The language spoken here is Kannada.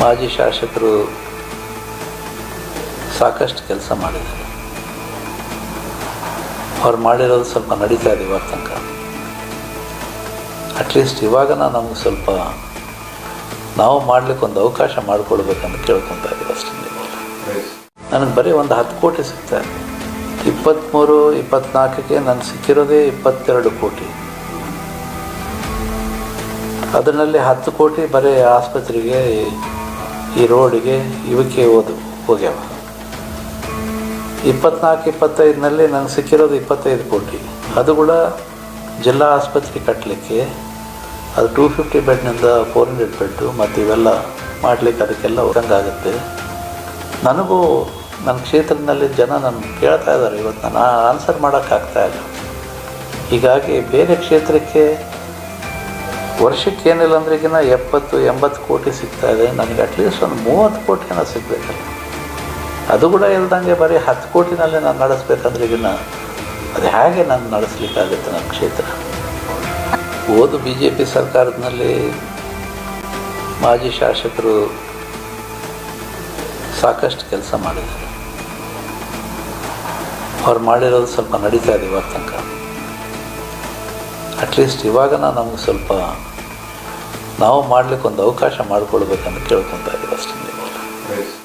ಮಾಜಿ ಶಾಸಕರು ಸಾಕಷ್ಟು ಕೆಲಸ ಮಾಡಿದ್ದಾರೆ. ಅವ್ರು ಮಾಡಿರೋದು ಸ್ವಲ್ಪ ನಡೀತಾ ಇದೆ ಇವಾಗ ತನಕ. ಅಟ್ಲೀಸ್ಟ್ ಇವಾಗ ನಮಗೆ ಸ್ವಲ್ಪ ನಾವು ಮಾಡ್ಲಿಕ್ಕೆ ಒಂದು ಅವಕಾಶ ಮಾಡಿಕೊಡ್ಬೇಕಂತ ಕೇಳ್ಕೊತಾ ಇದ್ದೀವಿ ಅಷ್ಟೇ. ನನಗೆ ಬರೀ ಒಂದು ಹತ್ತು ಕೋಟಿ ಸಿಗ್ತಾ ಇದೆ. ಇಪ್ಪತ್ತ್ಮೂರು ಇಪ್ಪತ್ತ್ನಾಲ್ಕಕ್ಕೆ ನಾನು ಸಿಕ್ಕಿರೋದೇ ಇಪ್ಪತ್ತೆರಡು ಕೋಟಿ. ಅದರಲ್ಲಿ ಹತ್ತು ಕೋಟಿ ಬರೀ ಆಸ್ಪತ್ರೆಗೆ ಈ ರೋಡಿಗೆ ಇವಕ್ಕೆ ಓದು ಹೋಗ್ಯಾವ. ಇಪ್ಪತ್ನಾಲ್ಕು, ಇಪ್ಪತ್ತೈದನಲ್ಲಿ ನನಗೆ ಸಿಕ್ಕಿರೋದು ಇಪ್ಪತ್ತೈದು ಕೋಟಿ. ಅದು ಕೂಡ ಜಿಲ್ಲಾ ಆಸ್ಪತ್ರೆ ಕಟ್ಟಲಿಕ್ಕೆ ಅದು ಟೂ ಫಿಫ್ಟಿ ಬೆಡ್ನಿಂದ ಫೋರ್ ಹಂಡ್ರೆಡ್ ಬೆಡ್ಡು ಮತ್ತು ಇವೆಲ್ಲ ಮಾಡಲಿಕ್ಕೆ ಅದಕ್ಕೆಲ್ಲ ಹೊರಂಗಾಗುತ್ತೆ ನನಗೂ ನನ್ನ ಕ್ಷೇತ್ರದಲ್ಲಿ ಜನ ನನ್ನ ಕೇಳ್ತಾ ಇದ್ದಾರೆ ಇವತ್ತು ನಾನು ಆನ್ಸರ್ ಮಾಡೋಕ್ಕಾಗ್ತಾ ಇಲ್ಲ. ಹೀಗಾಗಿ ಬೇರೆ ಕ್ಷೇತ್ರಕ್ಕೆ ವರ್ಷಕ್ಕೆ ಏನಿಲ್ಲ ಅಂದ್ರೆಗಿನ ಎಪ್ಪತ್ತು, ಎಂಬತ್ತು ಕೋಟಿ ಸಿಗ್ತಾ ಇದೆ. ನನಗೆ ಅಟ್ಲೀಸ್ಟ್ ಒಂದು ಮೂವತ್ತು ಕೋಟಿನ ಸಿಗಬೇಕಲ್ಲ. ಅದು ಕೂಡ ಇಲ್ದಂಗೆ ಬರೀ ಹತ್ತು ಕೋಟಿನಲ್ಲೇ ನಾನು ನಡೆಸ್ಬೇಕಂದ್ರೆಗಿನ ಅದು ಹೇಗೆ ನಾನು ನಡೆಸ್ಲಿಕ್ಕಾಗುತ್ತೆ ನನ್ನ ಕ್ಷೇತ್ರ? ಓದು ಬಿ ಜೆ ಪಿ ಸರ್ಕಾರದಲ್ಲಿ ಮಾಜಿ ಶಾಸಕರು ಸಾಕಷ್ಟು ಕೆಲಸ ಮಾಡಿದ್ದಾರೆ. ಅವ್ರು ಮಾಡಿರೋದು ಸ್ವಲ್ಪ ನಡೀತಾ ಇದೆ ಇವತ್ತು ತನಕ. ಅಟ್ಲೀಸ್ಟ್ ಇವಾಗ ನಮಗೆ ಸ್ವಲ್ಪ ನಾವು ಮಾಡಲಿಕ್ಕೆ ಒಂದು ಅವಕಾಶ ಮಾಡಿಕೊಳ್ಬೇಕಂತ ಕೇಳ್ಕೊತಾ ಇದ್ದೀವಿ ಅಷ್ಟೇ.